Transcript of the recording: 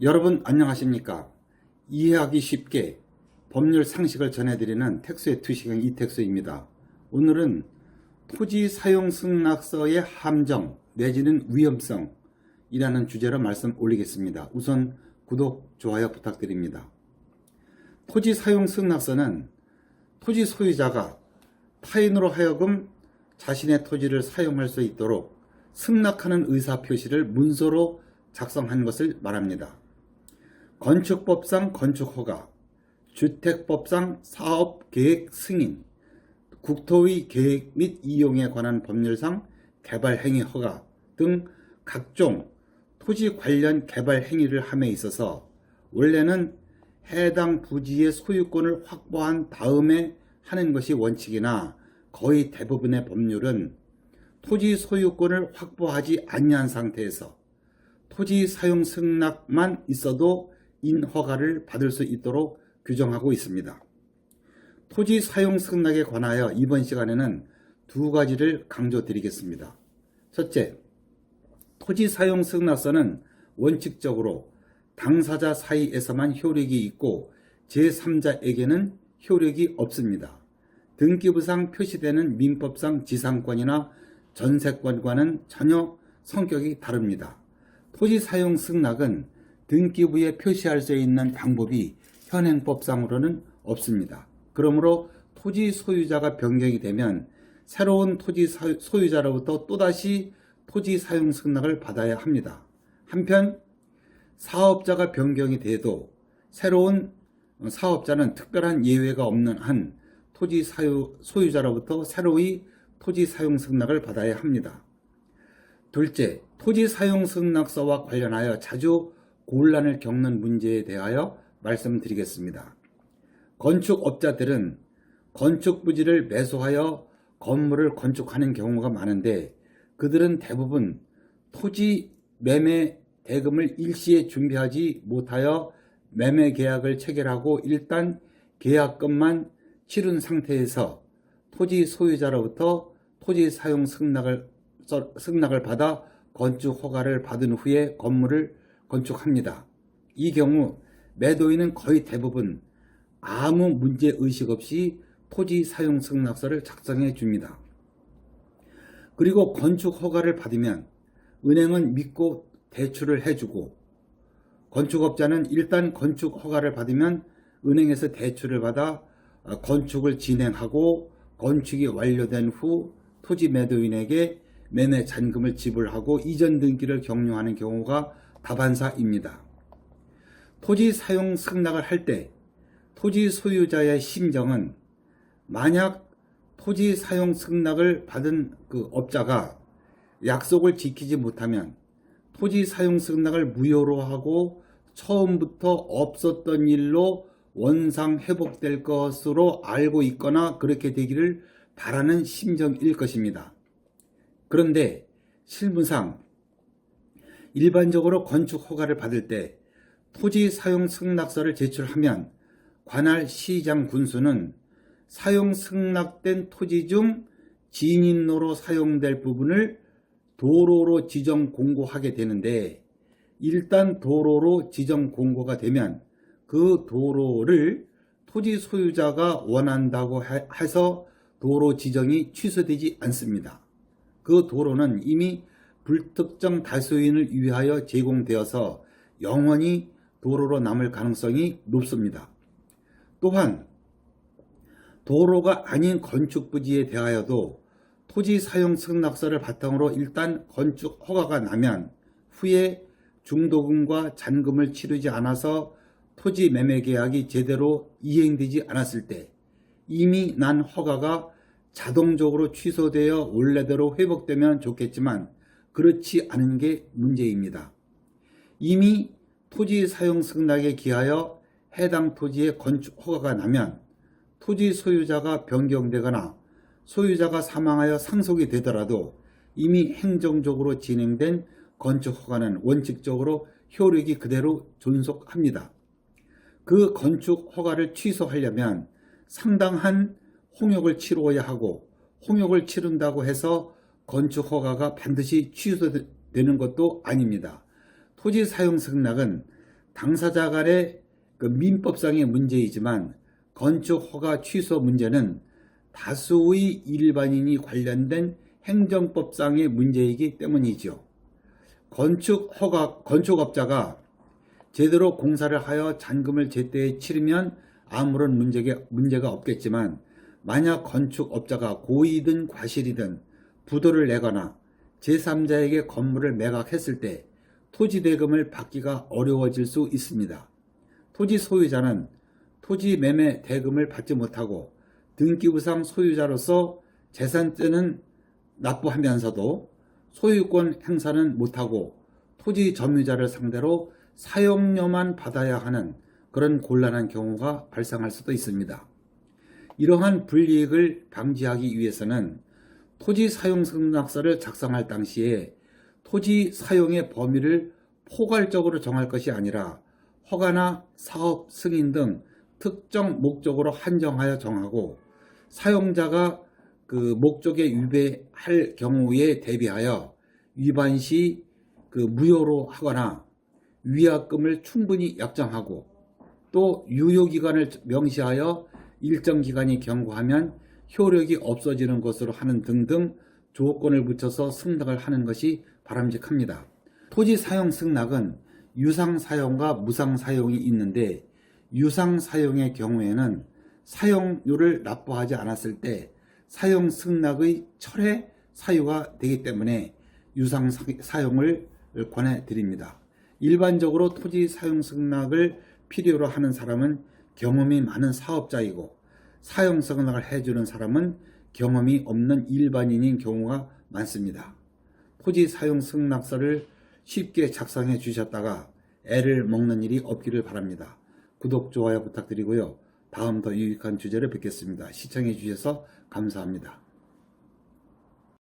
여러분 안녕하십니까? 이해하기 쉽게 법률 상식을 전해드리는 tek스의 투시경 이택수입니다. 오늘은 토지 사용 승낙서의 함정 내지는 위험성 이라는 주제로 말씀 올리겠습니다. 우선 구독, 좋아요 부탁드립니다. 토지 사용 승낙서는 토지 소유자가 타인으로 하여금 자신의 토지를 사용할 수 있도록 승낙하는 의사 표시를 문서로 작성한 것을 말합니다. 건축법상 건축허가, 주택법상 사업계획 승인, 국토의 계획 및 이용에 관한 법률상 개발행위 허가 등 각종 토지 관련 개발 행위를 함에 있어서 원래는 해당 부지의 소유권을 확보한 다음에 하는 것이 원칙이나 거의 대부분의 법률은 토지 소유권을 확보하지 아니한 상태에서 토지 사용 승낙만 있어도 인 허가를 받을 수 있도록 규정하고 있습니다. 토지 사용 승낙에 관하여 이번 시간에는 두 가지를 강조드리겠습니다. 첫째, 토지 사용 승낙서는 원칙적으로 당사자 사이에서만 효력이 있고 제3자에게는 효력이 없습니다. 등기부상 표시되는 민법상 지상권이나 전세권과는 전혀 성격이 다릅니다. 토지 사용 승낙은 등기부에 표시할 수 있는 방법이 현행법상으로는 없습니다. 그러므로 토지 소유자가 변경이 되면 새로운 토지 소유자로부터 또다시 토지 사용 승낙을 받아야 합니다. 한편 사업자가 변경이 돼도 새로운 사업자는 특별한 예외가 없는 한 토지 사유, 소유자로부터 새로이 토지 사용 승낙을 받아야 합니다. 둘째, 토지 사용 승낙서와 관련하여 자주 곤란을 겪는 문제에 대하여 말씀드리겠습니다. 건축업자들은 건축 부지를 매수하여 건물을 건축하는 경우가 많은데 그들은 대부분 토지 매매 대금을 일시에 준비하지 못하여 매매 계약을 체결하고 일단 계약금만 치른 상태에서 토지 소유자로부터 토지 사용 승낙을, 승낙을 받아 건축 허가를 받은 후에 건물을 건축합니다. 이 경우 매도인은 거의 대부분 아무 문제 의식 없이 토지 사용 승낙서를 작성해 줍니다. 그리고 건축 허가를 받으면 은행은 믿고 대출을 해주고 건축업자는 일단 건축 허가를 받으면 은행에서 대출을 받아 건축을 진행하고 건축이 완료된 후 토지 매도인에게 매매 잔금을 지불하고 이전 등기를 격려하는 경우가 다반사입니다. 토지 사용 승낙을 할 때 토지 소유자의 심정은 만약 토지 사용 승낙을 받은 그 업자가 약속을 지키지 못하면 토지 사용 승낙을 무효로 하고 처음부터 없었던 일로 원상 회복될 것으로 알고 있거나 그렇게 되기를 바라는 심정일 것입니다. 그런데 실무상 일반적으로 건축 허가를 받을 때 토지 사용 승낙서를 제출하면 관할 시장 군수는 사용 승낙된 토지 중 진인로로 사용될 부분을 도로로 지정 공고하게 되는데 일단 도로로 지정 공고가 되면 그 도로를 토지 소유자가 원한다고 해서 도로 지정이 취소되지 않습니다. 그 도로는 이미 불특정 다수인을 위하여 제공되어서 영원히 도로로 남을 가능성이 높습니다. 또한 도로가 아닌 건축 부지에 대하여도 토지 사용 승낙서를 바탕으로 일단 건축 허가가 나면 후에 중도금과 잔금을 치르지 않아서 토지 매매 계약이 제대로 이행되지 않았을 때 이미 난 허가가 자동적으로 취소되어 원래대로 회복되면 좋겠지만 그렇지 않은 게 문제입니다. 이미 토지 사용 승낙에 기하여 해당 토지의 건축 허가가 나면 토지 소유자가 변경되거나 소유자가 사망하여 상속이 되더라도 이미 행정적으로 진행된 건축 허가는 원칙적으로 효력이 그대로 존속합니다. 그 건축 허가를 취소하려면 상당한 홍역을 치루어야 하고 홍역을 치른다고 해서 건축 허가가 반드시 취소되는 것도 아닙니다. 토지 사용 승낙은 당사자 간의 그 민법상의 문제이지만 건축 허가 취소 문제는 다수의 일반인이 관련된 행정법상의 문제이기 때문이죠. 건축 허가 건축업자가 제대로 공사를 하여 잔금을 제때에 치르면 아무런 문제가, 문제가 없겠지만 만약 건축업자가 고의든 과실이든 부도를 내거나 제3자에게 건물을 매각했을 때 토지 대금을 받기가 어려워질 수 있습니다. 토지 소유자는 토지 매매 대금을 받지 못하고 등기부상 소유자로서 재산세는 납부하면서도 소유권 행사는 못하고 토지 점유자를 상대로 사용료만 받아야 하는 그런 곤란한 경우가 발생할 수도 있습니다. 이러한 불이익을 방지하기 위해서는 토지 사용 승낙서를 작성할 당시에 토지 사용의 범위를 포괄적으로 정할 것이 아니라 허가나 사업 승인 등 특정 목적으로 한정하여 정하고 사용자가 그 목적에 위배할 경우에 대비하여 위반 시 그 무효로 하거나 위약금을 충분히 약정하고 또 유효기간을 명시하여 일정 기간이 경과하면 효력이 없어지는 것으로 하는 등등 조건을 붙여서 승낙을 하는 것이 바람직합니다. 토지 사용 승낙은 유상 사용과 무상 사용이 있는데 유상 사용의 경우에는 사용료를 납부하지 않았을 때 사용 승낙의 철회 사유가 되기 때문에 유상 사- 사용을 권해 드립니다. 일반적으로 토지 사용 승낙을 필요로 하는 사람은 경험이 많은 사업자이고 사용 승낙을 해주는 사람은 경험이 없는 일반인인 경우가 많습니다. 토지 사용 승낙서를 쉽게 작성해 주셨다가 애를 먹는 일이 없기를 바랍니다. 구독, 좋아요 부탁드리고요. 다음 더 유익한 주제를 뵙겠습니다. 시청해 주셔서 감사합니다.